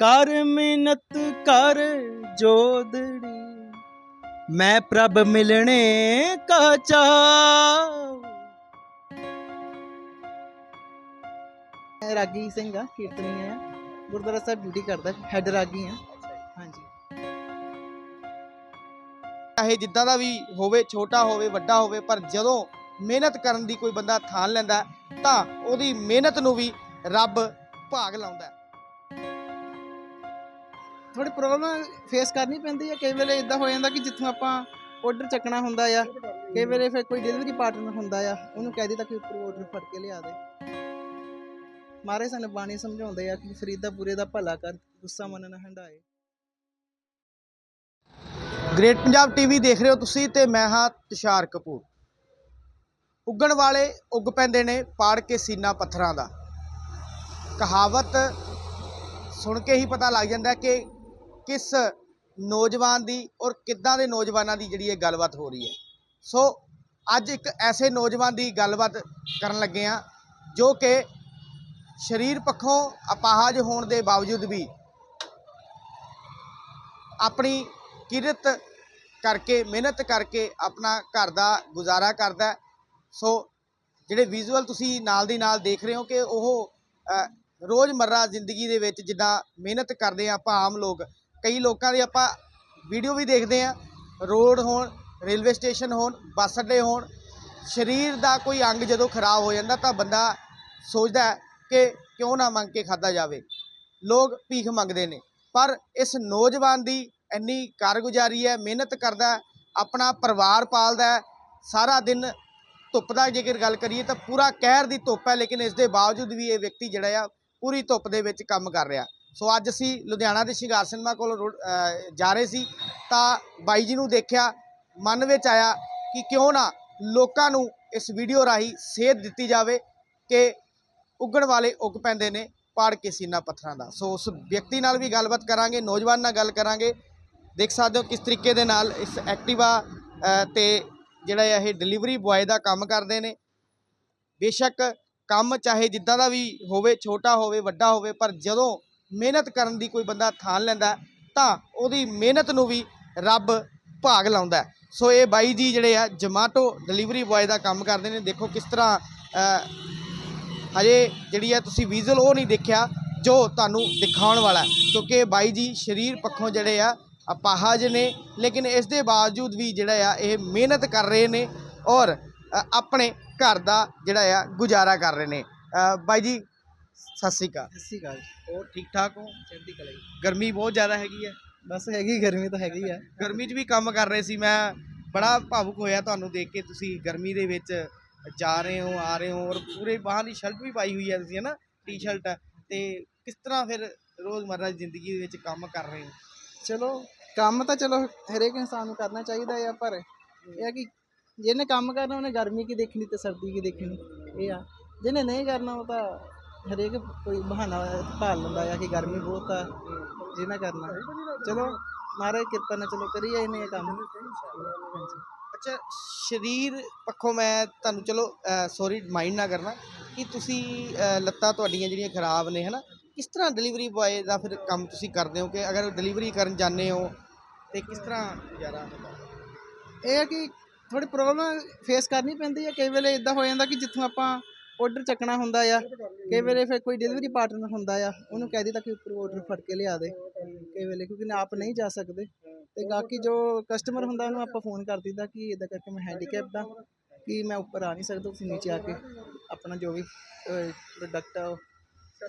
ਕਰ ਮਿਹਨਤ ਕਰ ਜੋਦੜੀ, ਮੈਂ ਪ੍ਰਭ ਮਿਲਣੇ ਕਾ ਚਾਹ। ਮੈਂ ਰਾਗੀ ਸਿੰਘ ਆ, ਕੀਰਤਨੀ ਆ ਗੁਰਦੁਆਰਾ ਸਾਹਿਬ ਡਿਊਟੀ ਕਰਦਾ ਹੈਡ ਰਾਗੀ ਆ। ਹਾਂਜੀ। ਚਾਹੇ ਜਿੱਦਾਂ ਦਾ ਵੀ ਹੋਵੇ, ਛੋਟਾ ਹੋਵੇ, ਵੱਡਾ ਹੋਵੇ, ਪਰ ਜਦੋਂ ਮਿਹਨਤ ਕਰਨ ਦੀ ਕੋਈ ਬੰਦਾ ਥਾਨ ਲੈਂਦਾ, ਤਾਂ ਉਹਦੀ ਮਿਹਨਤ ਨੂੰ ਵੀ ਰੱਬ ਭਾਗ ਲਾਉਂਦਾ। ਥੋੜੀ ਪ੍ਰੋਬਲਮ ਫੇਸ ਕਰਨੀ ਪੈਂਦੀ ਹੈ ਕਈ ਵੇਲੇ ਇਦਾਂ ਹੋ ਜਾਂਦਾ ਕਿ ਜਿੱਥੋਂ ਆਪਾਂ ਆਰਡਰ ਚੱਕਣਾ ਹੁੰਦਾ ਆ, ਕਈ ਵੇਲੇ ਫਿਰ ਕੋਈ ਡਿਲੀਵਰੀ ਪਾਰਟਨਰ ਹੁੰਦਾ ਆ, ਉਹਨੂੰ ਕਹਿ ਦਿੱਤਾ ਕਿ ਉੱਪਰ ਆਰਡਰ ਫੜ ਕੇ ਲਿਆ ਦੇ। ਮਾਰੇ ਸਾਨੂੰ ਬਾਣੀ ਸਮਝਾਉਂਦੇ ਆ ਕਿ ਫਰੀਦਾ ਪੂਰੇ ਦਾ ਭਲਾ ਕਰ, ਗੁੱਸਾ ਮਨ ਨਾ ਹੰਡਾਏ ਗ੍ਰੇਟ ਪੰਜਾਬ ਟੀਵੀ ਦੇਖ ਰਹੇ ਹੋ ਤੁਸੀਂ ਤੇ ਮੈਂ ਹਾਂ ਤੁਸ਼ਾਰ ਕਪੂਰ। ਉੱਗਣ ਵਾਲੇ ਉੱਗ ਪੈਂਦੇ ਨੇ ਪਾੜ ਕੇ ਸੀਨਾ ਪੱਥਰਾਂ ਦਾ। ਕਹਾਵਤ ਸੁਣ ਕੇ ਹੀ ਪਤਾ ਲੱਗ ਜਾਂਦਾ ਕਿ ਕਿਸ ਨੌਜਵਾਨ ਦੀ ਔਰ ਕਿੱਦਾਂ ਦੇ ਨੌਜਵਾਨਾਂ ਦੀ ਜਿਹੜੀ ਇਹ ਗੱਲਬਾਤ ਹੋ ਰਹੀ ਹੈ? ਸੋ ਅੱਜ ਇੱਕ ਐਸੇ ਨੌਜਵਾਨ ਦੀ ਗੱਲਬਾਤ ਕਰਨ ਲੱਗੇ ਆ ਜੋ ਕਿ ਸਰੀਰ ਪੱਖੋਂ ਅਪਾਹਜ ਹੋਣ ਦੇ ਬਾਵਜੂਦ ਵੀ ਆਪਣੀ ਕਿਰਤ ਕਰਕੇ ਮਿਹਨਤ ਕਰਕੇ ਆਪਣਾ ਘਰ ਦਾ ਗੁਜ਼ਾਰਾ ਕਰਦਾ ਸੋ ਜਿਹੜੇ ਵਿਜ਼ੂਅਲ ਤੁਸੀਂ ਨਾਲ ਦੀ ਨਾਲ ਦੇਖ ਰਹੇ ਹੋ ਕਿ ਉਹ ਅ, ਰੋਜ਼ਮਰਰਾ ਜ਼ਿੰਦਗੀ ਦੇ ਵਿੱਚ ਜਿੱਦਾਂ ਮਿਹਨਤ ਕਰਦੇ ਆ ਆਪਾਂ ਆਮ ਲੋਕ ਕਈ ਲੋਕਾਂ ਦੇ ਆਪਾਂ ਵੀਡੀਓ ਵੀ ਦੇਖਦੇ ਆ ਰੋਡ ਹੋਣ ਰੇਲਵੇ ਸਟੇਸ਼ਨ ਹੋਣ, ਬੱਸ ਅੱਡੇ ਹੋਣ, ਸਰੀਰ ਦਾ ਕੋਈ ਅੰਗ ਜਦੋਂ ਖਰਾਬ ਹੋ ਜਾਂਦਾ ਤਾਂ ਬੰਦਾ ਸੋਚਦਾ ਕਿ ਕਿਉਂ ਨਾ ਮੰਗ ਕੇ ਖਾਦਾ ਜਾਵੇ। ਲੋਕ ਭੀਖ ਮੰਗਦੇ ਨੇ। ਪਰ ਇਸ ਨੌਜਵਾਨ ਦੀ ਇੰਨੀ ਕਾਰਗੁਜ਼ਾਰੀ ਹੈ, ਮਿਹਨਤ ਕਰਦਾ ਆਪਣਾ ਪਰਿਵਾਰ ਪਾਲਦਾ ਸਾਰਾ ਦਿਨ ਧੁੱਪ ਦਾ ਜੇਕਰ ਗੱਲ ਕਰੀਏ ਤਾਂ ਪੂਰਾ ਕਹਿਰ ਦੀ ਧੁੱਪ ਹੈ, ਲੇਕਿਨ ਇਸ ਦੇ ਬਾਵਜੂਦ ਵੀ ਇਹ ਵਿਅਕਤੀ ਜਿਹੜਾ ਆ ਪੂਰੀ ਧੁੱਪ ਦੇ ਵਿੱਚ ਕੰਮ ਕਰ ਰਿਹਾ। ਸੋ ਅੱਜ ਅਸੀਂ ਲੁਧਿਆਣਾ ਦੇ ਸ਼ਿੰਗਾਰ ਸਿਨੇਮਾ ਕੋਲ ਰੋਡ- ਜਾ ਰਹੇ ਸੀ ਤਾਂ ਬਾਈ ਜੀ ਨੂੰ ਦੇਖਿਆ ਮਨ ਵਿੱਚ ਆਇਆ ਕਿ ਕਿਉਂ ਨਾ ਲੋਕਾਂ ਨੂੰ ਇਸ ਵੀਡੀਓ ਰਾਹੀਂ ਸੇਧ ਦਿੱਤੀ ਜਾਵੇ ਕਿ ਉੱਗਣ ਵਾਲੇ ਉੱਗ ਪੈਂਦੇ ਨੇ ਪਾੜ ਕੇ ਸੀਨਾ ਪੱਥਰਾਂ ਦਾ। ਸੋ ਉਸ ਵਿਅਕਤੀ ਨਾਲ ਵੀ ਗੱਲਬਾਤ ਕਰਾਂਗੇ ਨੌਜਵਾਨ ਨਾਲ ਗੱਲ ਕਰਾਂਗੇ। ਦੇਖ ਸਕਦੇ ਹੋ ਕਿਸ ਤਰੀਕੇ ਦੇ ਨਾਲ ਇਸ ਐਕਟਿਵਾ ਅ, ਤੇ ਜਿਹੜਾ ਇਹ ਡਿਲੀਵਰੀ ਬੁਆਏ ਦਾ ਕੰਮ ਕਰਦੇ ਨੇ। ਬੇਸ਼ੱਕ ਕੰਮ ਚਾਹੇ ਜਿੱਦਾਂ ਦਾ ਵੀ ਹੋਵੇ ਛੋਟਾ ਹੋਵੇ ਵੱਡਾ ਹੋਵੇ ਪਰ ਜਦੋਂ ਮਿਹਨਤ ਕਰਨ ਦੀ ਕੋਈ ਬੰਦਾ ਥਾਨ ਲੈਂਦਾ ਤਾਂ ਉਹਦੀ ਮਿਹਨਤ ਨੂੰ ਵੀ ਰੱਬ ਭਾਗ ਲਾਉਂਦਾ ਸੋ ਇਹ ਬਾਈ ਜੀ ਜਿਹੜੇ ਆ ਜਮਾਟੋ ਡਿਲੀਵਰੀ ਬੁਆਏ ਦਾ ਕੰਮ ਕਰਦੇ ਨੇ। ਦੇਖੋ ਕਿਸ ਤਰ੍ਹਾਂ ਹਜੇ ਜਿਹੜੀ ਹੈ ਤੁਸੀਂ ਵਿਜ਼ੂਅਲ ਉਹ ਨਹੀਂ ਦੇਖਿਆ, ਜੋ ਤੁਹਾਨੂੰ ਦਿਖਾਉਣ ਵਾਲਾ ਕਿਉਂਕਿ ਬਾਈ ਜੀ ਸਰੀਰ ਪੱਖੋਂ ਜਿਹੜੇ ਆ, ਅਪਾਹਜ ਨੇ। ਲੇਕਿਨ ਇਸ ਦੇ ਬਾਵਜੂਦ ਵੀ ਜਿਹੜਾ ਆ, ਇਹ ਮਿਹਨਤ ਕਰ ਰਹੇ ਨੇ ਔਰ ਆਪਣੇ ਘਰ ਦਾ ਜਿਹੜਾ ਆ, ਗੁਜ਼ਾਰਾ ਕਰ ਰਹੇ ਨੇ। ਬਾਈ ਜੀ ਸਤਿ ਸ੍ਰੀ ਅਕਾਲ। ਸਤਿ ਸ਼੍ਰੀ ਅਕਾਲ ਹੋਰ ਠੀਕ ਠਾਕ ਹੋ? ਚੜ੍ਹਦੀ ਕਲਾ ਜੀ। ਗਰਮੀ ਬਹੁਤ ਜ਼ਿਆਦਾ ਹੈਗੀ ਹੈ। ਬਸ ਹੈਗੀ ਗਰਮੀ ਤਾਂ ਹੈਗੀ ਆ। ਗਰਮੀ 'ਚ ਵੀ ਕੰਮ ਕਰ ਰਹੇ ਸੀ। ਮੈਂ ਬੜਾ ਭਾਵੁਕ ਹੋਇਆ ਤੁਹਾਨੂੰ ਦੇਖ ਕੇ। ਤੁਸੀਂ ਗਰਮੀ ਦੇ ਵਿੱਚ ਜਾ ਰਹੇ ਹੋ ਆ ਰਹੇ ਹੋ ਔਰ ਪੂਰੇ ਬਾਹਰ ਦੀ ਸ਼ਰਟ ਵੀ ਪਾਈ ਹੋਈ ਹੈ ਤੁਸੀਂ ਹੈ ਨਾ? ਟੀ-ਸ਼ਰਟ ਤੇ ਕਿਸ ਤਰ੍ਹਾਂ ਫਿਰ ਰੋਜ਼ਮਰਰਾ ਦੀ ਜ਼ਿੰਦਗੀ ਦੇ ਵਿੱਚ ਕੰਮ ਕਰ ਰਹੇ ਹੋ? ਚਲੋ ਕੰਮ ਤਾਂ ਚਲੋ ਹਰੇਕ ਇਨਸਾਨ ਨੂੰ ਕਰਨਾ ਚਾਹੀਦਾ ਆ ਪਰ ਇਹ ਆ ਕਿ ਜਿਹਨੇ ਕੰਮ ਕਰਨਾ ਉਹਨੇ ਗਰਮੀ ਕੀ ਦੇਖਣੀ ਤੇ ਸਰਦੀ ਕੀ ਦੇਖਣੀ। ਇਹ ਆ। ਜਿਹਨੇ ਨਹੀਂ ਕਰਨਾ ਉਹ ਤਾਂ ਹਰੇਕ ਕੋਈ ਬਹਾਨਾ ਭਾਲ ਲੈਂਦਾ ਆ ਕਿ ਗਰਮੀ ਬਹੁਤ ਆ ਜਿਹਨੇ ਕਰਨਾ। ਚਲੋ, ਮਹਾਰਾਜ ਕਿਰਪਾ ਨਾਲ ਚਲੋ ਕਰੀਏ ਇਹਨੇ ਇਹ ਕੰਮ। ਅੱਛਾ, ਸਰੀਰ ਪੱਖੋਂ ਮੈਂ ਤੁਹਾਨੂੰ ਚਲੋ ਸੌਰੀ ਮਾਈਂਡ ਨਾ ਕਰਨਾ ਕਿ ਤੁਸੀਂ ਲੱਤਾਂ ਤੁਹਾਡੀਆਂ ਜਿਹੜੀਆਂ ਖਰਾਬ ਨੇ, ਹਨਾ? ਕਿਸ ਤਰ੍ਹਾਂ ਡਿਲੀਵਰੀ ਬੁਆਏ ਦਾ ਫਿਰ ਕੰਮ ਤੁਸੀਂ ਕਰਦੇ ਹੋ ਕਿ ਅਗਰ ਡਿਲੀਵਰੀ ਕਰਨ ਜਾਂਦੇ ਹੋ ਤੇ ਕਿਸ ਤਰ੍ਹਾਂ ਗੁਜ਼ਾਰਾ ਇਹ ਹੈ ਕਿ ਥੋੜੀ ਪ੍ਰੋਬਲਮ ਫੇਸ ਕਰਨੀ ਪੈਂਦੀ ਹੈ ਕਈ ਵੇਲੇ ਇਦਾਂ ਹੋ ਜਾਂਦਾ ਕਿ ਜਿੱਥੋਂ ਆਪਾਂ ਆਰਡਰ ਚੱਕਣਾ ਹੁੰਦਾ ਆ। ਕਈ ਵੇਲੇ ਫਿਰ ਕੋਈ ਡਿਲੀਵਰੀ ਪਾਰਟਨਰ ਹੁੰਦਾ ਆ ਉਹਨੂੰ ਕਹਿ ਦਿੱਤਾ ਕਿ ਉੱਪਰ ਆਰਡਰ ਫੜ ਕੇ ਲਿਆ ਦੇ। ਕਈ ਵੇਲੇ ਕਿਉਂਕਿ ਆਪ ਨਹੀਂ ਜਾ ਸਕਦੇ। ਤੇ ਬਾਕੀ ਜੋ ਕਸਟਮਰ ਹੁੰਦਾ ਉਹਨੂੰ ਆਪਾਂ ਫੋਨ ਕਰ ਦਿੱਤਾ ਕਿ ਇਦਾਂ ਕਰਕੇ ਮੈਂ ਹੈਂਡੀਕੈਪ ਦਾ ਕਿ ਮੈਂ ਉੱਪਰ ਆ ਨਹੀਂ ਸਕਦਾ ਤੁਸੀਂ ਨੀਚੇ ਆ ਕੇ ਆਪਣਾ ਜੋ ਵੀ ਪ੍ਰੋਡਕਟ ਆ ਉਹ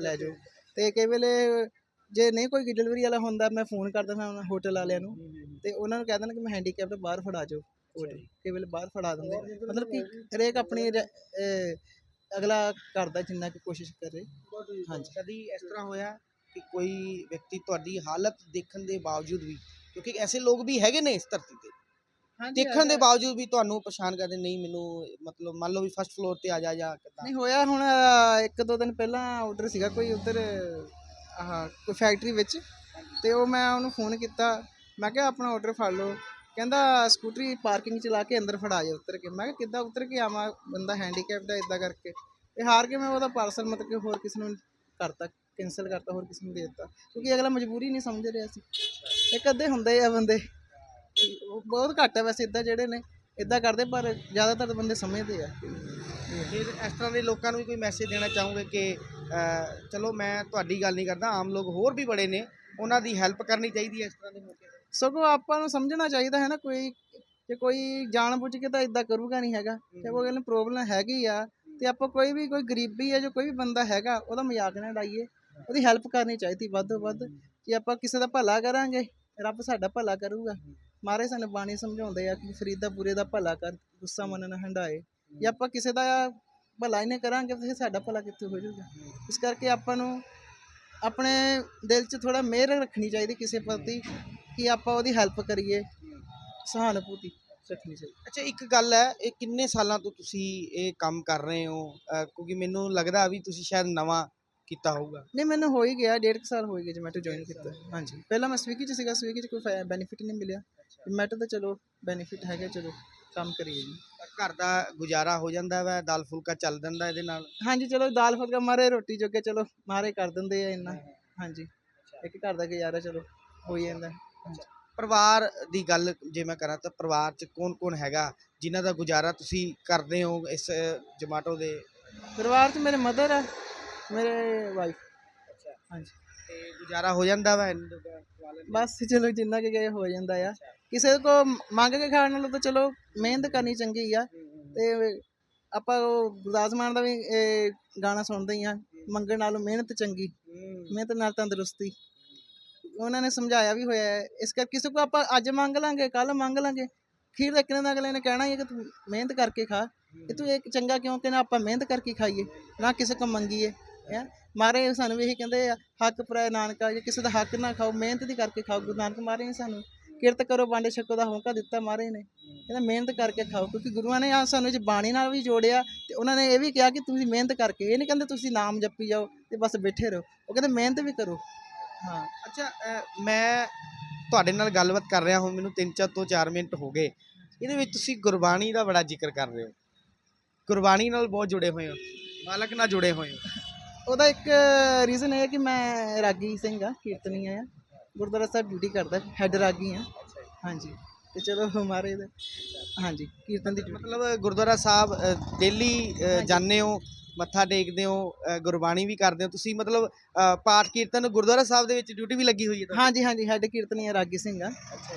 ਲੈ ਜਾਓ। ਤੇ ਕਈ ਵੇਲੇ ਜੇ ਨਹੀਂ ਕੋਈ ਡਿਲੀਵਰੀ ਵਾਲਾ ਹੁੰਦਾ ਮੈਂ ਫੋਨ ਕਰਦਾ ਮੈਂ ਹੋਟਲ ਵਾਲਿਆਂ ਨੂੰ ਤੇ ਉਹਨਾਂ ਨੂੰ ਕਹਿ ਦੇਣਾ ਕਿ ਮੈਂ ਹੈਂਡੀਕੈਪ ਤੋਂ ਬਾਹਰ ਫੜਾ ਜਾਓ। ਕਈ ਵੇਲੇ ਬਾਹਰ ਫੜਾ ਦਿੰਦੇ। ਮਤਲਬ ਕਿ ਹਰੇਕ ਆਪਣੀ ਅਗਲਾ ਕਰਦਾ ਜਿੰਨਾ ਕਿ ਕੋਸ਼ਿਸ਼ ਕਰੇ। ਹਾਂਜੀ। ਕਦੀ ਇਸ ਤਰ੍ਹਾਂ ਹੋਇਆ ਕਿ ਕੋਈ ਵਿਅਕਤੀ ਤੁਹਾਡੀ ਹਾਲਤ ਦੇਖਣ ਦੇ ਬਾਵਜੂਦ ਵੀ ਕਿਉਂਕਿ ਐਸੇ ਲੋਕ ਵੀ ਹੈਗੇ ਨੇ ਇਸ ਧਰਤੀ ਤੇ। ਦੇਖਣ ਦੇ ਬਾਵਜੂਦ ਵੀ ਤੁਹਾਨੂੰ ਪਛਾਣ ਕਰਦੇ ਨਹੀਂ ਮੈਨੂੰ ਮਤਲਬ ਮੰਨ ਲਓ ਵੀ ਫਸਟ ਫਲੋਰ ਤੇ ਆ ਜਾ ਜਾਂ ਕਿੱਦਾਂ। ਨਹੀਂ ਹੋਇਆ ਹੁਣ ਇੱਕ ਦੋ ਦਿਨ ਪਹਿਲਾਂ ਆਰਡਰ ਸੀਗਾ ਕੋਈ ਉਧਰ ਆਹ ਕੋਈ ਫੈਕਟਰੀ ਵਿੱਚ। ਤੇ ਉਹ ਮੈਂ ਉਹਨੂੰ ਫੋਨ ਕੀਤਾ। ਮੈਂ ਕਿਹਾ ਆਪਣਾ ਆਰਡਰ ਫੜ ਲਓ। ਕਹਿੰਦਾ ਸਕੂਟਰੀ ਪਾਰਕਿੰਗ ਚ ਲਾ ਕੇ ਅੰਦਰ ਫੜਾ ਜਾ ਉਤਰ ਕੇ। ਮੈਂ ਕਿਹਾ, ਕਿੱਦਾਂ ਉਤਰ ਕੇ ਆਵਾਂ? ਬੰਦਾ ਹੈਂਡੀਕੈਪਡ ਹੈ ਇਦਾਂ ਕਰਕੇ। ਤੇ ਹਾਰ ਕੇ ਮੈਂ ਉਹਦਾ ਪਾਰਸਲ ਮਤਲਬ ਕਿ ਹੋਰ ਕਿਸੇ ਨੂੰ ਕਰਤਾ ਕੈਨਸਲ ਕਰਤਾ, ਹੋਰ ਕਿਸੇ ਨੂੰ ਦੇ ਦਿੱਤਾ। ਕਿਉਂਕਿ ਅਗਲਾ ਮਜਬੂਰੀ ਨਹੀਂ ਸਮਝ ਰਿਹਾ ਸੀ। ਇੱਕ ਅੱਧੇ ਹੁੰਦੇ ਆ ਬੰਦੇ। ਉਹ ਬਹੁਤ ਘੱਟ ਹੈ ਵੈਸੇ ਇਦਾਂ ਜਿਹੜੇ ਨੇ ਇਦਾਂ ਕਰਦੇ, ਪਰ ਜ਼ਿਆਦਾਤਰ ਬੰਦੇ ਸਮਝਦੇ ਆ। ਫਿਰ ਇਸ ਤਰ੍ਹਾਂ ਦੇ ਲੋਕਾਂ ਨੂੰ ਵੀ ਕੋਈ ਮੈਸੇਜ ਦੇਣਾ ਚਾਹੂੰਗੇ ਕਿ ਚਲੋ ਮੈਂ ਤੁਹਾਡੀ ਗੱਲ ਨਹੀਂ ਕਰਦਾ, ਆਮ ਲੋਕ ਹੋਰ ਵੀ ਬੜੇ ਨੇ, ਉਹਨਾਂ ਦੀ ਹੈਲਪ ਕਰਨੀ ਚਾਹੀਦੀ ਹੈ ਇਸ ਤਰ੍ਹਾਂ ਦੇ ਮੌਕੇ ਤੇ ਸਗੋਂ ਆਪਾਂ ਨੂੰ ਸਮਝਣਾ ਚਾਹੀਦਾ ਹੈ ਨਾ ਕੋਈ ਜੇ ਕੋਈ ਜਾਣਬੁੱਝ ਕੇ ਤਾਂ ਇਦਾਂ ਕਰੂਗਾ ਨਹੀਂ ਹੈਗਾ। ਜੇ ਕੋਈ ਨੂੰ ਪ੍ਰੋਬਲਮ ਹੈਗੀ ਆ ਤੇ ਆਪਾਂ ਕੋਈ ਵੀ ਕੋਈ ਗਰੀਬੀ ਹੈ ਜੋ ਕੋਈ ਵੀ ਬੰਦਾ ਹੈਗਾ ਉਹਦਾ ਮਜ਼ਾਕ ਨਾ ਉਡਾਈਏ। ਉਹਦੀ ਹੈਲਪ ਕਰਨੀ ਚਾਹੀਦੀ ਵੱਧ ਤੋਂ ਵੱਧ ਜੇ ਆਪਾਂ ਕਿਸੇ ਦਾ ਭਲਾ ਕਰਾਂਗੇ ਰੱਬ ਸਾਡਾ ਭਲਾ ਕਰੂਗਾ। ਮਾਰੇ ਸਾਨੂੰ ਬਾਣੀ ਸਮਝਾਉਂਦੇ ਆ ਕਿ ਫਰੀਦਾ ਪੂਰੇ ਦਾ ਭਲਾ ਕਰ ਗੁੱਸਾ ਮਨ ਨਾ ਹੰਡਾਏ। ਜੇ ਆਪਾਂ ਕਿਸੇ ਦਾ ਭਲਾ ਹੀ ਨਹੀਂ ਕਰਾਂਗੇ ਫਿਰ ਸਾਡਾ ਭਲਾ ਕਿੱਥੇ ਹੋ ਜਾਊਗਾ? ਇਸ ਕਰਕੇ ਆਪਾਂ ਨੂੰ ਆਪਣੇ ਦਿਲ 'ਚ ਥੋੜਾ ਮਿਹਰ ਰੱਖਣੀ ਚਾਹੀਦੀ ਕਿਸੇ ਪ੍ਰਤੀ। ਕਿ ਆਪਾਂ ਉਹਦੀ ਹੈਲਪ ਕਰੀਏ? ਸਹਾਨੁਭੂਤੀ ਰੱਖਣੀ ਚਾਹੀਦੀ। ਅੱਛਾ ਇੱਕ ਗੱਲ ਹੈ ਇਹ ਕਿੰਨੇ ਸਾਲਾਂ ਤੋਂ ਤੁਸੀਂ ਇਹ ਕੰਮ ਕਰ ਰਹੇ ਹੋ? ਕਿਉਂਕਿ ਮੈਨੂੰ ਲੱਗਦਾ ਵੀ ਤੁਸੀਂ ਸ਼ਾਇਦ ਨਵਾਂ ਕੀਤਾ ਹੋਊਗਾ। ਨਹੀਂ ਮੈਨੂੰ ਹੋ ਹੀ ਗਿਆ ਡੇਢ ਕੁ ਸਾਲ ਹੋ ਗਏ ਜਮੈਟੋ ਜੁਆਇਨ ਕੀਤਾ। ਹਾਂਜੀ। ਪਹਿਲਾਂ ਮੈਂ ਸਵੀਗੀ 'ਚ ਸੀਗਾ ਸਵੀਗੀ 'ਚ ਕੋਈ ਬੈਨੀਫਿਟ ਨਹੀਂ ਮਿਲਿਆ। ਜਮੈਟੋ ਤਾਂ ਚਲੋ ਬੈਨੀਫਿਟ ਹੈਗਾ ਚਲੋ ਕੰਮ ਕਰੀਏ ਜੀ। ਘਰ ਦਾ ਗੁਜ਼ਾਰਾ ਹੋ ਜਾਂਦਾ ਵਾ ਦਾਲ ਫੁਲਕਾ ਚੱਲ ਜਾਂਦਾ ਇਹਦੇ ਨਾਲ। ਹਾਂਜੀ ਚਲੋ ਦਾਲ ਫੁਲਕਾ ਮਾਰੇ ਰੋਟੀ ਜੋਗੇ ਚਲੋ ਮਾਰੇ ਕਰ ਦਿੰਦੇ ਆ ਇੰਨਾ। ਹਾਂਜੀ। ਇੱਕ ਘਰ ਦਾ ਗੁਜ਼ਾਰਾ ਚਲੋ ਹੋ ਜਾਂਦਾ। ਪਰਿਵਾਰ ਦੀ ਗੱਲ ਜੇ ਮੈਂ ਕਰਾਂ ਤਾਂ ਪਰਿਵਾਰ 'ਚ ਕੌਣ-ਕੌਣ ਹੈਗਾ? ਜਿਨ੍ਹਾਂ ਦਾ ਗੁਜ਼ਾਰਾ ਤੁਸੀਂ ਕਰਦੇ ਹੋ ਇਸ ਜਮਾਟੋ ਦੇ? ਪਰਿਵਾਰ 'ਚ ਮੇਰੇ ਮਦਰ ਆ ਮੇਰੇ ਵਾਈਫ ਹਾਂਜੀ। ਤੇ ਗੁਜ਼ਾਰਾ ਹੋ ਜਾਂਦਾ ਵਾ ਇਹਨਾਂ ਦਾ ਖਵਾ ਲੈਂਦੇ? ਬਸ ਚਲੋ ਜਿੰਨਾ ਕਿ ਹੋ ਜਾਂਦਾ ਆ। ਕਿਸੇ ਕੋ ਮੰਗ ਕੇ ਖਾਣ ਨਾਲੋਂ ਤਾਂ ਚਲੋ ਮਿਹਨਤ ਕਰਨੀ ਚੰਗੀ ਆ। ਤੇ ਆਪਾਂ ਉਹ ਗੁਰਦਾਸ ਮਾਨ ਦਾ ਵੀ ਇਹ ਗਾਣਾ ਸੁਣਦੇ ਹੀ ਆ ਮੰਗਣ ਨਾਲੋਂ ਮਿਹਨਤ ਚੰਗੀ। ਮਿਹਨਤ ਨਾਲ ਤੰਦਰੁਸਤੀ। ਉਹਨਾਂ ਨੇ ਸਮਝਾਇਆ ਵੀ ਹੋਇਆ ਹੈ। ਇਸ ਕਰਕੇ ਕਿਸੇ ਕੋ ਆਪਾਂ ਅੱਜ ਮੰਗ ਲਾਂਗੇ ਕੱਲ ਮੰਗ ਲਾਂਗੇ। ਖੀਰ ਦੇ ਕਿਨੇ ਅਗਲੇ ਨੇ ਕਹਿਣਾ ਹੀ ਹੈ ਕਿ ਤੂੰ ਮਿਹਨਤ ਕਰਕੇ ਖਾ। ਇਹ ਤੂੰ ਇੱਕ ਚੰਗਾ ਕਿਉਂ ਕਿ ਨਾ ਆਪਾਂ ਮਿਹਨਤ ਕਰਕੇ ਖਾਈਏ, ਨਾ ਕਿਸੇ ਕੋ ਮੰਗੀਏ। ਹੈ? ਮਾਰੇ ਸਾਨੂੰ ਵੀ ਇਹੀ ਕਹਿੰਦੇ ਆ, ਹੱਕ ਪਰਾਇ ਨਾਨਕਾ, ਜੇ ਕਿਸੇ ਦਾ ਹੱਕ ਨਾ ਖਾਓ, ਮਿਹਨਤ ਦੀ ਕਰਕੇ ਖਾਓ। ਗੁਰੂ ਨਾਨਕ ਮਾਰੇ ਨੇ ਸਾਨੂੰ ਕਿਰਤ ਕਰੋ ਬਾਂਡੇ ਛਕੋ ਦਾ ਹੋਂਕਾ ਦਿੱਤਾ ਮਾਰੇ ਨੇ। ਕਹਿੰਦਾ ਮਿਹਨਤ ਕਰਕੇ ਖਾਓ, ਕਿਉਂਕਿ ਗੁਰੂਆਂ ਨੇ ਆ ਸਾਨੂੰ ਜੇ ਬਾਣੀ ਨਾਲ ਵੀ ਜੋੜਿਆ ਤੇ ਉਹਨਾਂ ਨੇ ਇਹ ਵੀ ਕਿਹਾ ਕਿ ਤੁਸੀਂ ਮਿਹਨਤ ਕਰਕੇ, ਇਹ ਨਹੀਂ ਕਹਿੰਦੇ ਤੁਸੀਂ ਨਾਮ ਜਪੀ ਜਾਓ ਤੇ ਬਸ ਬੈਠੇ ਰਹੋ। ਉਹ ਕਹਿੰਦੇ ਮਿਹਨਤ ਵੀ ਕਰੋ। ਹਾਂ। ਅੱਛਾ ਅ, ਮੈਂ ਤੁਹਾਡੇ ਨਾਲ ਗੱਲਬਾਤ ਕਰ ਰਿਹਾ ਹੁਣ ਮੈਨੂੰ 3 ਤੋਂ 4 ਮਿੰਟ ਹੋ ਗਏ। ਇਹਦੇ ਵਿੱਚ ਤੁਸੀਂ ਗੁਰਬਾਣੀ ਦਾ ਬੜਾ ਜ਼ਿਕਰ ਕਰ ਰਹੇ ਹੋ। ਗੁਰਬਾਣੀ ਨਾਲ ਬਹੁਤ ਜੁੜੇ ਹੋਏ ਹੋ। ਮਾਲਕ ਨਾਲ ਜੁੜੇ ਹੋਏ ਹੋ। ਉਹਦਾ ਇੱਕ ਰੀਜ਼ਨ ਇਹ ਹੈ ਕਿ ਮੈਂ ਰਾਗੀ ਸਿੰਘ ਆ ਕੀਰਤਨੀ ਆ। ਗੁਰਦੁਆਰਾ ਸਾਹਿਬ ਡਿਊਟੀ ਕਰਦਾ ਹੈੱਡ ਰਾਗੀ ਆ। ਹਾਂਜੀ। ਤੇ ਚਲੋ ਹਮਾਰੇ ਦੇ ਹਾਂਜੀ ਕੀਰਤਨ ਦੀ duty। ਮਤਲਬ ਗੁਰਦੁਆਰਾ ਸਾਹਿਬ ਡੇਲੀ ਜਾਂਦੇ ਹੋ। ਮੱਥਾ ਟੇਕਦੇ ਹੋ ਅ, ਗੁਰਬਾਣੀ ਵੀ ਕਰਦੇ ਹੋ ਤੁਸੀਂ ਮਤਲਬ ਅ, ਪਾਠ ਕੀਰਤਨ ਗੁਰਦੁਆਰਾ ਸਾਹਿਬ ਦੇ ਵਿੱਚ ਡਿਊਟੀ ਵੀ ਲੱਗੀ ਹੋਈ ਹੈ ਤੁਹਾਡੀ? ਹਾਂਜੀ ਹਾਂਜੀ ਹੈੱਡ ਕੀਰਤਨੀ ਆ ਰਾਗੀ ਸਿੰਘ ਆ।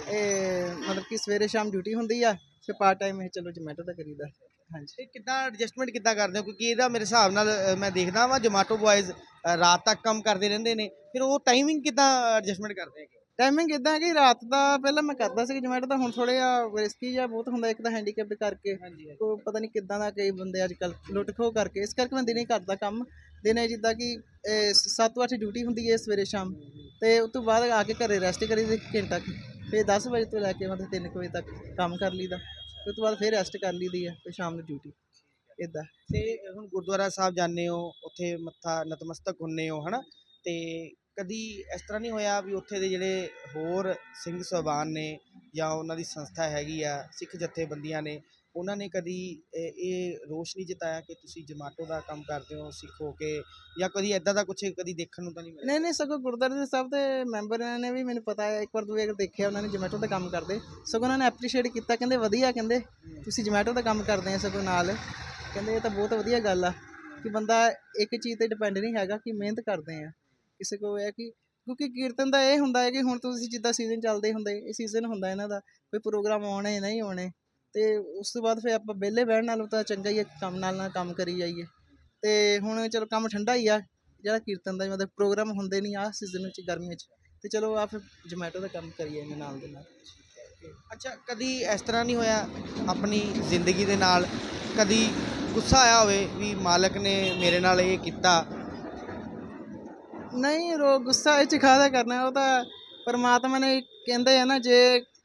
ਇਹ ਮਤਲਬ ਕਿ ਸਵੇਰੇ ਸ਼ਾਮ ਡਿਊਟੀ ਹੁੰਦੀ ਆ ਫਿਰ ਪਾਰਟ ਟਾਈਮ ਇਹ ਚਲੋ ਜਮੈਟੋ ਦਾ ਕਰੀਦਾ। ਹਾਂਜੀ। ਤੇ ਕਿੱਦਾਂ ਐਡਜਸਟਮੈਂਟ ਕਿੱਦਾਂ ਕਰਦੇ ਹੋ? ਕਿਉਂਕਿ ਇਹਦਾ ਮੇਰੇ ਹਿਸਾਬ ਨਾਲ ਅ, ਮੈਂ ਦੇਖਦਾ ਵਾਂ ਜੋਮਾਟੋ ਬॉयਜ਼ ਰਾਤ ਤੱਕ ਕੰਮ ਕਰਦੇ ਰਹਿੰਦੇ ਨੇ ਫਿਰ ਉਹ ਟਾਈਮਿੰਗ ਕਿੱਦਾਂ ਐਡਜਸਟਮੈਂਟ ਕਰਦੇ ਹੈਗੇ? ਟਾਈਮਿੰਗ ਇਦਾਂ ਕਿ ਰਾਤ ਦਾ ਪਹਿਲਾਂ ਮੈਂ ਕਰਦਾ ਸੀ ਜਮੈਟੋ ਦਾ ਹੁਣ ਥੋੜਾ ਜਿਹਾ ਰਿਸਕੀ ਜਿਹਾ ਬਹੁਤ ਹੁੰਦਾ ਇੱਕ ਤਾਂ ਹੈਂਡੀਕੈਪਡ ਕਰਕੇ ਹਾਂਜੀ ਕੋ ਪਤਾ ਨਹੀਂ ਕਿੱਦਾਂ ਦਾ ਕਈ ਬੰਦੇ ਅੱਜ ਕੱਲ ਲੁੱਟ ਖੋਹ ਕਰਕੇ ਇਸ ਕਰਕੇ ਮੈਂ ਦਿਨੇ ਕਰਦਾ ਕੰਮ। ਦਿਨੇ ਜਿੱਦਾਂ ਕਿ 7-8 ਡਿਊਟੀ ਹੁੰਦੀ ਹੈ ਸਵੇਰੇ ਸ਼ਾਮ ਤੇ ਉਸ ਤੋਂ ਬਾਅਦ ਆ ਕੇ ਘਰੇ ਰੈਸਟ ਕਰੀ ਦੀ ਘੰਟਾ ਕੁ। ਫਿਰ 10 ਵਜੇ ਤੋਂ ਲੈ ਕੇ ਮਤਲਬ 3 ਵਜੇ ਤੱਕ ਕੰਮ ਕਰ ਲਈਦਾ। ਉਸ ਤੋਂ ਬਾਅਦ ਫਿਰ ਰੈਸਟ ਕਰ ਲਈਦੀ ਹੈ ਫਿਰ ਸ਼ਾਮ ਨੂੰ ਡਿਊਟੀ ਇਦਾਂ ਤੇ ਹੁਣ ਗੁਰਦੁਆਰਾ ਸਾਹਿਬ ਜਾਂਦੇ ਹੋ ਉੱਥੇ ਮੱਥਾ ਨਤਮਸਤਕ ਹੁੰਨੇ ਹੋ ਹਨਾ? ਤੇ ਕਦੀ ਇਸ ਤਰ੍ਹਾਂ ਨਹੀਂ ਹੋਇਆ ਵੀ ਉੱਥੇ ਦੇ ਜਿਹੜੇ ਹੋਰ ਸਿੰਘ ਸਾਹਿਬਾਨ ਨੇ ਜਾਂ ਉਹਨਾਂ ਦੀ ਸੰਸਥਾ ਹੈਗੀ ਆ, ਸਿੱਖ ਜਥੇਬੰਦੀਆਂ ਨੇ, ਉਹਨਾਂ ਨੇ ਕਦੀ ਇਹ ਰੋਸ਼ ਨਹੀਂ ਜਤਾਇਆ ਕਿ ਤੁਸੀਂ ਜਮਾਟੋ ਦਾ ਕੰਮ ਕਰਦੇ ਹੋ, ਸਿੱਖ ਹੋ ਕੇ ਜਾਂ ਕਦੀ ਐਦਾਂ ਦਾ ਕੁਝ ਕਦੀ ਦੇਖਣ ਨੂੰ ਤਾਂ ਨਹੀਂ ਮਿਲਿਆ? ਨਹੀਂ ਨਹੀਂ, ਸਗੋਂ ਗੁਰਦੁਆਰੇ ਦੇ ਸਭ ਦੇ ਮੈਂਬਰ ਨੇ ਵੀ ਮੈਨੂੰ ਪਤਾ ਹੈ, ਇੱਕ ਵਾਰ ਦੂਏ ਵਾਰ ਦੇਖਿਆ ਉਹਨਾਂ ਨੇ ਜਮੈਟੋ ਦਾ ਕੰਮ ਕਰਦੇ, ਸਗੋਂ ਉਹਨਾਂ ਨੇ ਐਪਰੀਸ਼ੀਏਟ ਕੀਤਾ, ਕਹਿੰਦੇ ਵਧੀਆ, ਕਹਿੰਦੇ ਤੁਸੀਂ ਜਮੈਟੋ ਦਾ ਕੰਮ ਕਰਦੇ ਆ ਸਗੋਂ ਨਾਲ, ਕਹਿੰਦੇ ਇਹ ਤਾਂ ਬਹੁਤ ਵਧੀਆ ਗੱਲ ਆ ਕਿ ਬੰਦਾ ਇੱਕ ਚੀਜ਼ ਤੇ ਡਿਪੈਂਡ ਨਹੀਂ ਹੈਗਾ ਕਿ ਮਿਹਨਤ ਕਰਦੇ ਆ। ਕਿਸੇ ਕੋ ਇਹ ਕਿ ਕਿਉਂਕਿ ਕੀਰਤਨ ਦਾ ਇਹ ਹੁੰਦਾ ਹੈ ਕਿ ਹੁਣ ਤੁਸੀਂ ਜਿੱਦਾਂ ਸੀਜ਼ਨ ਚੱਲਦੇ ਹੁੰਦੇ, ਇਹ ਸੀਜ਼ਨ ਹੁੰਦਾ ਇਹਨਾਂ ਦਾ, ਕੋਈ ਪ੍ਰੋਗਰਾਮ ਆਉਣੇ ਨਹੀਂ ਆਉਣੇ, ਤੇ ਉਸ ਤੋਂ ਬਾਅਦ ਫਿਰ ਆਪਾਂ ਵਿਹਲੇ ਬਹਿਣ ਨਾਲੋਂ ਤਾਂ ਚੰਗਾ ਹੀ ਹੈ ਕੰਮ ਨਾਲ ਨਾਲ ਕੰਮ ਕਰੀ ਜਾਈਏ। ਤੇ ਹੁਣ ਚਲੋ ਕੰਮ ਠੰਡਾ ਹੀ ਆ, ਜਿਹੜਾ ਕੀਰਤਨ ਦਾ ਮਤਲਬ ਪ੍ਰੋਗਰਾਮ ਹੁੰਦੇ ਨਹੀਂ ਆ ਸੀਜ਼ਨ ਵਿੱਚ ਗਰਮੀ 'ਚ ਤੇ ਚਲੋ ਆ ਫਿਰ ਜਮੈਟੋ ਦਾ ਕੰਮ ਕਰੀਏ ਇਹਦੇ ਨਾਲ ਦੇ ਨਾਲ। ਅੱਛਾ, ਕਦੀ ਇਸ ਤਰ੍ਹਾਂ ਨਹੀਂ ਹੋਇਆ ਆਪਣੀ ਜ਼ਿੰਦਗੀ ਦੇ ਨਾਲ, ਕਦੀ ਗੁੱਸਾ ਆਇਆ ਹੋਵੇ ਵੀ ਮਾਲਕ ਨੇ ਮੇਰੇ ਨਾਲ ਇਹ ਕੀਤਾ ਨਹੀਂ ਰੋ ਗੁੱਸਾ ਇਹ ਚ ਖਾਦਾ ਕਰਨਾ ਉਹ ਤਾਂ ਪਰਮਾਤਮਾ ਨੇ ਕਹਿੰਦੇ ਆ ਨਾ ਜੇ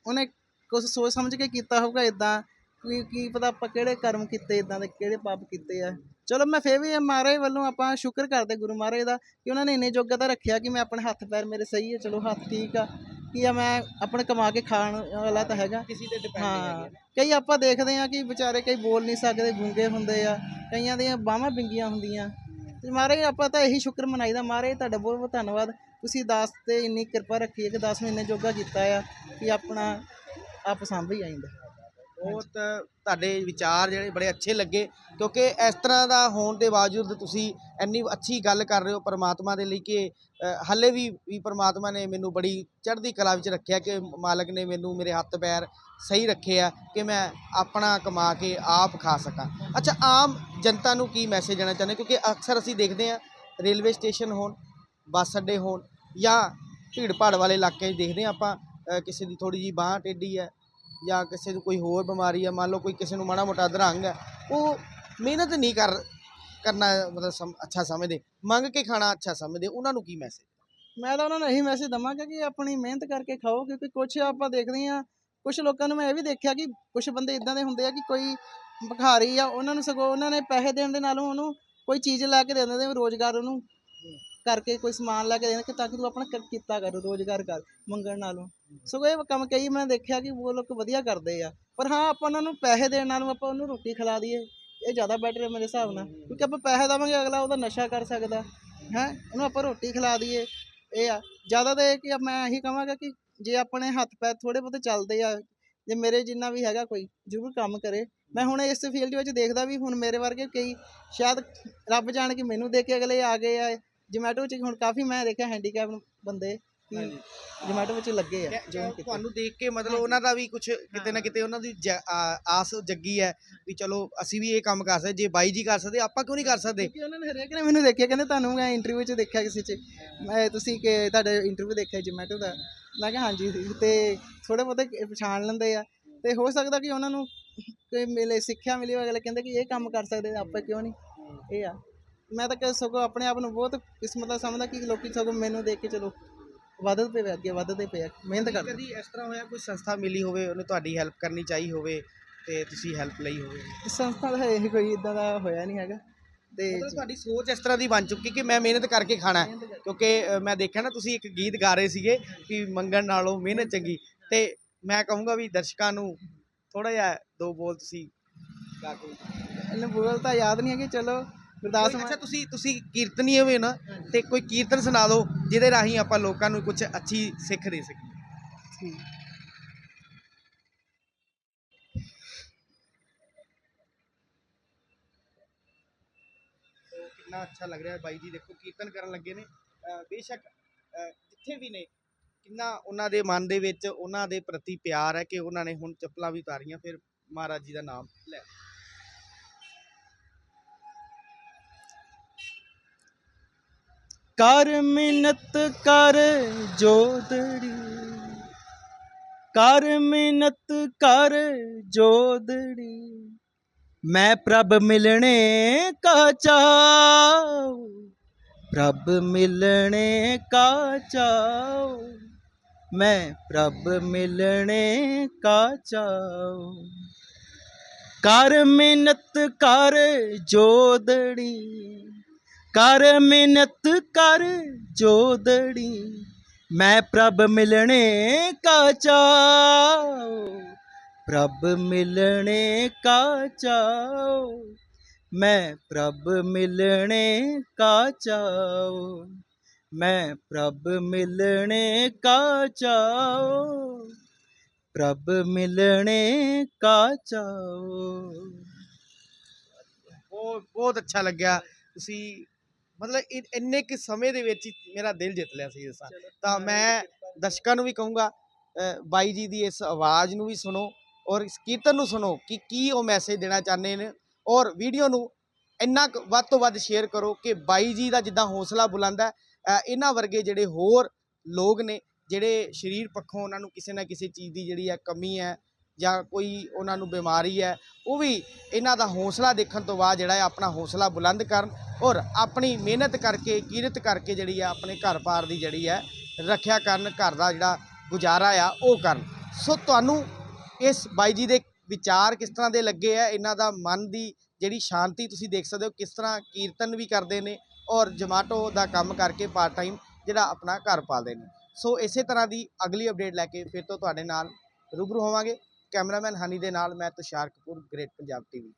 ਉਹਨੇ ਕੁਝ ਸੋਚ ਸਮਝ ਕੇ ਕੀਤਾ ਹੋਊਗਾ ਇਦਾਂ ਕੀ ਕੀ ਪਤਾ ਆਪਾਂ ਕਿਹੜੇ ਕਰਮ ਕੀਤੇ ਇਦਾਂ ਦੇ ਕਿਹੜੇ ਪਾਪ ਕੀਤੇ ਆ। ਚਲੋ ਮੈਂ ਫੇਰ ਵੀ ਮਹਾਰਾਜ ਵੱਲੋਂ ਆਪਾਂ ਸ਼ੁਕਰ ਕਰਦੇ ਗੁਰੂ ਮਹਾਰਾਜ ਦਾ ਕਿ ਉਹਨਾਂ ਨੇ ਇੰਨੇ ਯੋਗਤਾ ਰੱਖਿਆ ਕਿ ਮੈਂ ਆਪਣੇ ਹੱਥ ਪੈਰ ਮੇਰੇ ਸਹੀ ਹੈ ਚਲੋ ਹੱਥ ਠੀਕ ਆ ਕਿ ਆ ਮੈਂ ਆਪਣੇ ਕਮਾ ਕੇ ਖਾਣ ਵਾਲਾ ਤਾਂ ਹੈਗਾ। ਕਿਸੇ ਤੇ ਡਿਪੈਂਡ ਨਹੀਂ ਹਾਂ ਕਈ ਆਪਾਂ ਦੇਖਦੇ ਆ ਕਿ ਵਿਚਾਰੇ ਕਈ ਬੋਲ ਨਹੀਂ ਸਕਦੇ ਗੂੰਗੇ ਹੁੰਦੇ ਆ ਕਈਆਂ ਦੀਆਂ ਬਾਹਾਂ ਵਿੰਗੀਆਂ ਹੁੰਦੀਆਂ। ਤੇ ਤੇ ਮਹਾਰਾਜ, ਆਪਾਂ ਤਾਂ ਇਹੀ ਸ਼ੁਕਰ ਮਨਾਈਦਾ। ਮਹਾਰਾਜ, ਤੁਹਾਡਾ ਬਹੁਤ ਬਹੁਤ ਧੰਨਵਾਦ। ਤੁਸੀਂ ਦਾਸ ਤੇ ਇੰਨੀ ਕਿਰਪਾ ਰੱਖੀ ਹੈ ਕਿ ਦਾਸ ਨੂੰ ਇੰਨੇ ਜੋਗਾ ਕੀਤਾ ਆ ਕਿ ਆਪਣਾ ਆਪ ਸੰਭ ਹੀ ਆਇੰਦਾ ਬਹੁਤ ਤੁਹਾਡੇ ਵਿਚਾਰ ਜਿਹੜੇ ਬੜੇ ਅੱਛੇ ਲੱਗੇ ਕਿਉਂਕਿ ਇਸ ਤਰ੍ਹਾਂ ਦਾ ਹੋਣ ਦੇ ਬਾਵਜੂਦ ਤੁਸੀਂ ਇੰਨੀ ਅੱਛੀ ਗੱਲ ਕਰ ਰਹੇ ਹੋ ਪਰਮਾਤਮਾ ਦੇ ਲਈ ਕਿ ਅ, ਹੱਲੇ ਵੀ ਵੀ ਪਰਮਾਤਮਾ ਨੇ ਮੈਨੂੰ ਬੜੀ ਚੜ੍ਹਦੀ ਕਲਾ ਵਿੱਚ ਰੱਖਿਆ ਕਿ ਮਾਲਕ ਨੇ ਮੈਨੂੰ ਮੇਰੇ ਹੱਥ ਪੈਰ ਸਹੀ ਰੱਖੇ ਆ ਕਿ ਮੈਂ ਆਪਣਾ ਕਮਾ ਕੇ ਆਪ ਖਾ ਸਕਾਂ। ਅੱਛਾ ਆਮ ਜਨਤਾ ਨੂੰ ਕੀ ਮੈਸੇਜ ਦੇਣਾ ਚਾਹੁੰਦੇ ਕਿਉਂਕਿ ਅਕਸਰ ਅਸੀਂ ਦੇਖਦੇ ਹਾਂ ਰੇਲਵੇ ਸਟੇਸ਼ਨ ਹੋਣ ਬੱਸ ਅੱਡੇ ਹੋਣ ਜਾਂ ਭੀੜ ਭਾੜ ਵਾਲੇ ਇਲਾਕੇ 'ਚ ਦੇਖਦੇ ਹਾਂ ਆਪਾਂ ਕਿਸੇ ਦੀ ਥੋੜੀ ਜੀ ਬਾਂਹ ਟੇਢੀ ਹੈ ਜਾਂ ਕਿਸੇ ਨੂੰ ਕੋਈ ਹੋਰ ਬਿਮਾਰੀ ਹੈ ਮੰਨ ਲਓ ਕੋਈ ਕਿਸੇ ਨੂੰ ਮਾੜਾ ਮੋਟਾ ਦਰੰਗ ਹੈ ਉਹ ਮਿਹਨਤ ਨਹੀਂ ਕਰ, ਕਰਨਾ ਮਤਲਬ ਸਮ- ਅੱਛਾ ਸਮਝਦੇ, ਮੰਗ ਕੇ ਖਾਣਾ ਅੱਛਾ ਸਮਝਦੇ, ਉਹਨਾਂ ਨੂੰ ਕੀ ਮੈਸੇਜ ਮੈਂ ਤਾਂ ਉਹਨਾਂ ਨੂੰ ਇਹੀ ਮੈਸੇਜ ਦਵਾਂਗਾ ਕਿ ਆਪਣੀ ਮਿਹਨਤ ਕਰਕੇ ਖਾਓ, ਕਿਉਂਕਿ ਕੁਝ ਆਪਾਂ ਦੇਖਦੇ ਹਾਂ ਕੁਝ ਲੋਕਾਂ ਨੂੰ ਮੈਂ ਇਹ ਵੀ ਦੇਖਿਆ ਕਿ ਕੁਝ ਬੰਦੇ ਇਦਾਂ ਦੇ ਹੁੰਦੇ ਆ ਕਿ ਕੋਈ ਭਿਖਾਰੀ ਆ, ਉਹਨਾਂ ਨੂੰ ਸਗੋਂ ਉਹਨਾਂ ਨੇ ਪੈਸੇ ਦੇਣ ਦੇ ਨਾਲੋਂ ਉਹਨੂੰ ਕੋਈ ਚੀਜ਼ ਲੈ ਕੇ ਦੇ ਦਿੰਦੇ ਰੋਜ਼ਗਾਰ ਉਹਨੂੰ। ਕਰਕੇ ਕੋਈ ਸਮਾਨ ਲੈ ਕੇ ਦੇਣ ਕਿ ਤਾਂ ਕਿ ਤੂੰ ਆਪਣਾ ਕ- ਕੀਤਾ ਕਰ, ਰੋਜ਼ਗਾਰ ਕਰ ਮੰਗਣ ਨਾਲੋਂ। ਸਗੋਂ ਇਹ ਕੰਮ ਕਈ ਮੈਂ ਦੇਖਿਆ ਕਿ ਉਹ ਲੋਕ ਵਧੀਆ ਕਰਦੇ ਆ। ਪਰ ਹਾਂ, ਆਪਾਂ ਉਹਨਾਂ ਨੂੰ ਪੈਸੇ ਦੇਣ ਨਾਲੋਂ ਆਪਾਂ ਉਹਨੂੰ ਰੋਟੀ ਖਿਲਾ ਦਈਏ। ਇਹ ਜ਼ਿਆਦਾ ਬੈਟਰ ਹੈ ਮੇਰੇ ਹਿਸਾਬ ਨਾਲ। ਕਿਉਂਕਿ ਆਪਾਂ ਪੈਸੇ ਦੇਵਾਂਗੇ, ਅਗਲਾ ਉਹਦਾ ਨਸ਼ਾ ਕਰ ਸਕਦਾ। ਹੈ? ਉਹਨੂੰ ਆਪਾਂ ਰੋਟੀ ਖਿਲਾ ਦਈਏ। ਇਹ ਆ। ਜ਼ਿਆਦਾ ਤਾਂ ਇਹ ਕਿ ਮੈਂ ਇਹੀ ਕਹਾਂਗਾ ਕਿ ਜੇ ਆਪਣੇ ਹੱਥ ਪੈਰ ਥੋੜੇ ਬਹੁਤੇ ਚੱਲਦੇ ਆ, ਜੇ ਮੇਰੇ ਜਿੰਨਾ ਵੀ ਹੈਗਾ ਕੋਈ, ਜ਼ਰੂਰ ਕੰਮ ਕਰੇ। ਮੈਂ ਹੁਣ ਇਸ ਫੀਲਡ ਵਿੱਚ ਦੇਖਦਾ ਵੀ ਹੁਣ ਮੇਰੇ ਵਰਗੇ ਕਈ, ਸ਼ਾਇਦ ਰੱਬ ਜਾਣ ਕੇ ਮੈਨੂੰ ਦੇਖ ਕੇ ਅਗਲੇ ਆ ਗਏ ਆ। ਜੋਮੈਟੋ 'ਚ ਹੁਣ ਕਾਫੀ ਮੈਂ ਦੇਖਿਆ ਹੈਂਡੀਕੈਪ ਬੰਦੇ ਕਿ ਜੋਮੈਟੋ ਵਿੱਚ ਲੱਗੇ ਆ ਕੀਤੇ। ਤੁਹਾਨੂੰ ਦੇਖ ਕੇ ਮਤਲਬ ਉਹਨਾਂ ਦਾ ਵੀ ਕੁਝ ਕਿਤੇ ਨਾ ਕਿਤੇ ਉਹਨਾਂ ਦੀ ਜ- ਆ- ਆਸ ਜੱਗੀ ਹੈ ਵੀ ਚਲੋ ਅਸੀਂ ਵੀ ਇਹ ਕੰਮ ਕਰ ਸਕਦੇ ਜੇ ਬਾਈ ਜੀ ਕਰ ਸਕਦੇ ਆਪਾਂ ਕਿਉਂ ਨਹੀਂ ਕਰ ਸਕਦੇ? ਉਹਨਾਂ ਨੇ ਹਰੇਕ ਨੇ ਮੈਨੂੰ ਦੇਖਿਆ ਕਹਿੰਦੇ ਤੁਹਾਨੂੰ ਮੈਂ ਇੰਟਰਵਿਊ 'ਚ ਦੇਖਿਆ ਕਿਸੇ 'ਚ। ਮੈਂ ਤੁਸੀਂ ਕਿ ਤੁਹਾਡਾ ਇੰਟਰਵਿਊ ਦੇਖਿਆ ਜੋਮੈਟੋ ਦਾ? ਮੈਂ ਕਿਹਾ ਹਾਂਜੀ। ਤੇ ਥੋੜੇ ਬਹੁਤੇ ਪਛਾਣ ਲੈਂਦੇ ਆ। ਤੇ ਹੋ ਸਕਦਾ ਕਿ ਉਹਨਾਂ ਨੂੰ ਕੋਈ ਮਿਲੇ ਸਿੱਖਿਆ ਮਿਲੀ ਹੋਵੇ ਅਗਲੇ ਕਹਿੰਦੇ ਕਿ ਇਹ ਕੰਮ ਕਰ ਸਕਦੇ ਆ, ਆਪਾਂ ਕਿਉਂ ਨਹੀਂ? ਇਹ ਆ। ਮੈਂ ਤਾਂ ਕਿ ਸਗੋਂ ਆਪਣੇ ਆਪ ਨੂੰ ਬਹੁਤ ਕਿਸਮਤ ਦਾ ਸਮਝਦਾ ਕਿ ਲੋਕੀ ਸਗੋਂ ਮੈਨੂੰ ਦੇਖ ਕੇ ਚਲੋ ਵੱਧਦੇ ਪਏ ਅੱਗੇ ਵੱਧਦੇ ਪਏ ਆ, ਮਿਹਨਤ ਕਰਦੇ ਕਦੀ ਇਸ ਤਰ੍ਹਾਂ ਹੋਇਆ ਕੋਈ ਸੰਸਥਾ ਮਿਲੀ ਹੋਵੇ ਉਹਨੇ ਤੁਹਾਡੀ ਹੈਲਪ ਕਰਨੀ ਚਾਹੀ ਹੋਵੇ ਤੇ ਤੁਸੀਂ ਹੈਲਪ ਲਈ ਹੋਵੇ? ਸੰਸਥਾ ਦਾ ਇਹ ਕੋਈ ਇਦਾਂ ਦਾ ਹੋਇਆ ਨਹੀਂ ਹੈਗਾ ਤੇ ਮਤਲਬ ਤੁਹਾਡੀ ਸੋਚ ਇਸ ਤਰ੍ਹਾਂ ਦੀ ਬਣ ਚੁੱਕੀ ਕਿ ਮੈਂ ਮਿਹਨਤ ਕਰਕੇ ਖਾਣਾ ਹੈ ਕਿਉਂਕਿ ਅ, ਮੈਂ ਦੇਖਿਆ ਨਾ ਤੁਸੀਂ ਇੱਕ ਗੀਤ ਗਾ ਰਹੇ ਸੀਗੇ ਕਿ ਮੰਗਣ ਨਾਲੋਂ ਮਿਹਨਤ ਚੰਗੀ ਤੇ ਮੈਂ ਕਹੂੰਗਾ ਵੀ ਦਰਸ਼ਕਾਂ ਨੂੰ ਥੋੜਾ ਜਿਹਾ ਦੋ ਬੋਲ ਤੁਸੀਂ ਗਾ ਕੇ ਇਹਨੂੰ ਬੋਲ ਤਾਂ ਯਾਦ ਨਹੀਂ ਹੈ ਕਿ ਚਲੋ ਗੁਰਦਾਸ ਮਾਨ ਅੱਛਾ ਤੁਸੀਂ ਤੁਸੀਂ ਕੀਰਤਨੀਏ ਹੋਵੇ ਨਾ ਤੇ ਕੋਈ ਕੀਰਤਨ ਸੁਣਾ ਦਿਓ ਜਿਹਦੇ ਰਾਹੀਂ ਆਪਾਂ ਲੋਕਾਂ ਨੂੰ ਕੁਝ ਅੱਛੀ ਸਿੱਖ ਦੇ ਸਕੀਏ। ਕਿੰਨਾ ਅੱਛਾ ਲੱਗ ਰਿਹਾ ਹੈ ਬਾਈ ਜੀ ਦੇਖੋ ਕੀਰਤਨ ਕਰਨ ਲੱਗੇ ਨੇ। ਬੇਸ਼ੱਕ ਜਿੱਥੇ ਵੀ ਨੇ ਕਿੰਨਾ ਉਹਨਾਂ ਦੇ ਮਨ ਦੇ ਵਿੱਚ ਉਹਨਾਂ ਦੇ ਪ੍ਰਤੀ ਪਿਆਰ ਹੈ ਕਿ ਉਹਨਾਂ ਨੇ ਹੁਣ ਚੱਪਲਾਂ ਵੀ ਉਤਾਰੀਆਂ ਫਿਰ ਮਹਾਰਾਜ ਜੀ ਦਾ ਨਾਮ ਲੈ। ਕਰ ਮਿਹਨਤ ਕਰ ਜੋਦੜੀ। ਕਰ ਮਿਹਨਤ ਕਰ ਜੋਦੜੀ। ਮੈਂ ਪ੍ਰਭ ਮਿਲਣੇ ਕਾ ਚਾਉ। ਪ੍ਰਭ ਮਿਲਣੇ ਕਾ ਚਾਉ। ਮੈਂ ਪ੍ਰਭ ਮਿਲਣੇ ਕਾ ਚਾਉ। ਕਰ ਮਿਹਨਤ ਕਰ ਜੋਦੜੀ। ਕਰ ਮਿਹਨਤ ਕਰ ਜੋਦੜੀ ਮੈਂ ਪ੍ਰਭ ਮਿਲਣੇ ਕਾ ਚਾਉ ਪ੍ਰਭ ਮਿਲਣੇ ਕਾ ਚਾਉ ਮੈਂ ਪ੍ਰਭ ਮਿਲਣੇ ਕਾ ਚਾਉ ਮੈਂ ਪ੍ਰਭ ਮਿਲਣੇ ਕਾ ਚਾਉ ਪ੍ਰਭ ਮਿਲਣੇ ਕਾ ਚਾਉ ਬਹੁਤ ਬਹੁਤ ਅੱਛਾ ਲੱਗਿਆ ਤੁਸੀਂ ਮਤਲਬ ਇ- ਇੰਨੇ ਕਿ ਸਮੇਂ ਦੇ ਵਿੱਚ ਹੀ ਮੇਰਾ ਦਿਲ ਜਿੱਤ ਲਿਆ ਸੀ ਦੱਸਾਂ ਤਾਂ ਮੈਂ ਦਰਸ਼ਕਾਂ ਨੂੰ ਵੀ ਕਹੂੰਗਾ ਅ, ਬਾਈ ਜੀ ਦੀ ਇਸ ਆਵਾਜ਼ ਨੂੰ ਵੀ ਸੁਣੋ ਔਰ ਇਸ ਕੀਰਤਨ ਨੂੰ ਸੁਣੋ ਕਿ ਕੀ ਉਹ ਮੈਸੇਜ ਦੇਣਾ ਚਾਹੁੰਦੇ ਨੇ ਔਰ ਵੀਡੀਓ ਨੂੰ ਇੰਨਾ ਕੁ ਵੱਧ ਤੋਂ ਵੱਧ ਸ਼ੇਅਰ ਕਰੋ ਕਿ ਬਾਈ ਜੀ ਦਾ ਜਿੱਦਾਂ ਹੌਸਲਾ ਬੁਲੰਦ ਹੈ ਅ, ਇਹਨਾਂ ਵਰਗੇ ਜਿਹੜੇ ਹੋਰ ਲੋਕ ਨੇ ਜਿਹੜੇ ਸਰੀਰ ਪੱਖੋਂ ਉਹਨਾਂ ਨੂੰ ਕਿਸੇ ਨਾ ਕਿਸੇ ਚੀਜ਼ ਦੀ ਜਿਹੜੀ ਹੈ ਕਮੀ ਹੈ ਜਾਂ ਕੋਈ ਉਹਨਾਂ ਨੂੰ ਬਿਮਾਰੀ ਹੈ, ਉਹ ਵੀ ਇਹਨਾਂ ਦਾ ਹੌਸਲਾ ਦੇਖਣ ਤੋਂ ਬਾਅਦ ਜਿਹੜਾ ਹੈ ਆਪਣਾ ਹੌਸਲਾ ਬੁਲੰਦ ਕਰਨ ਔਰ ਆਪਣੀ ਮਿਹਨਤ ਕਰਕੇ, ਕਿਰਤ ਕਰਕੇ ਜਿਹੜੀ ਆ ਆਪਣੇ ਘਰ ਪਾਰ ਦੀ ਜਿਹੜੀ ਹੈ ਰੱਖਿਆ ਕਰਨ, ਘਰ ਦਾ ਜਿਹੜਾ ਗੁਜ਼ਾਰਾ ਆ ਉਹ ਕਰਨ। ਸੋ ਤੁਹਾਨੂੰ ਇਸ ਬਾਈ ਜੀ ਦੇ ਵਿਚਾਰ ਕਿਸ ਤਰ੍ਹਾਂ ਦੇ ਲੱਗੇ ਆ? ਇਹਨਾਂ ਦਾ ਮਨ ਦੀ ਜਿਹੜੀ ਸ਼ਾਂਤੀ ਤੁਸੀਂ ਦੇਖ ਸਕਦੇ ਹੋ, ਕਿਸ ਤਰ੍ਹਾਂ ਕੀਰਤਨ ਵੀ ਕਰਦੇ ਨੇ ਔਰ ਜਮਾਟੋ ਦਾ ਕੰਮ ਕਰਕੇ ਪਾਰਟ ਟਾਈਮ ਜਿਹੜਾ ਆਪਣਾ ਘਰ ਪਾਲਦੇ ਨੇ। ਸੋ ਇਸੇ ਤਰ੍ਹਾਂ ਦੀ ਅਗਲੀ ਅਪਡੇਟ ਲੈ ਕੇ ਫਿਰ ਤੋਂ ਤੁਹਾਡੇ ਨਾਲ ਰੂਬਰੂ ਹੋਵਾਂਗੇ। ਕੈਮਰਾਮੈਨ ਹਨੀ ਦੇ ਨਾਲ ਮੈਂ ਤੁਸ਼ਾਰ ਕਪੂਰ ਗ੍ਰੇਟ ਪੰਜਾਬ ਟੀਵੀ।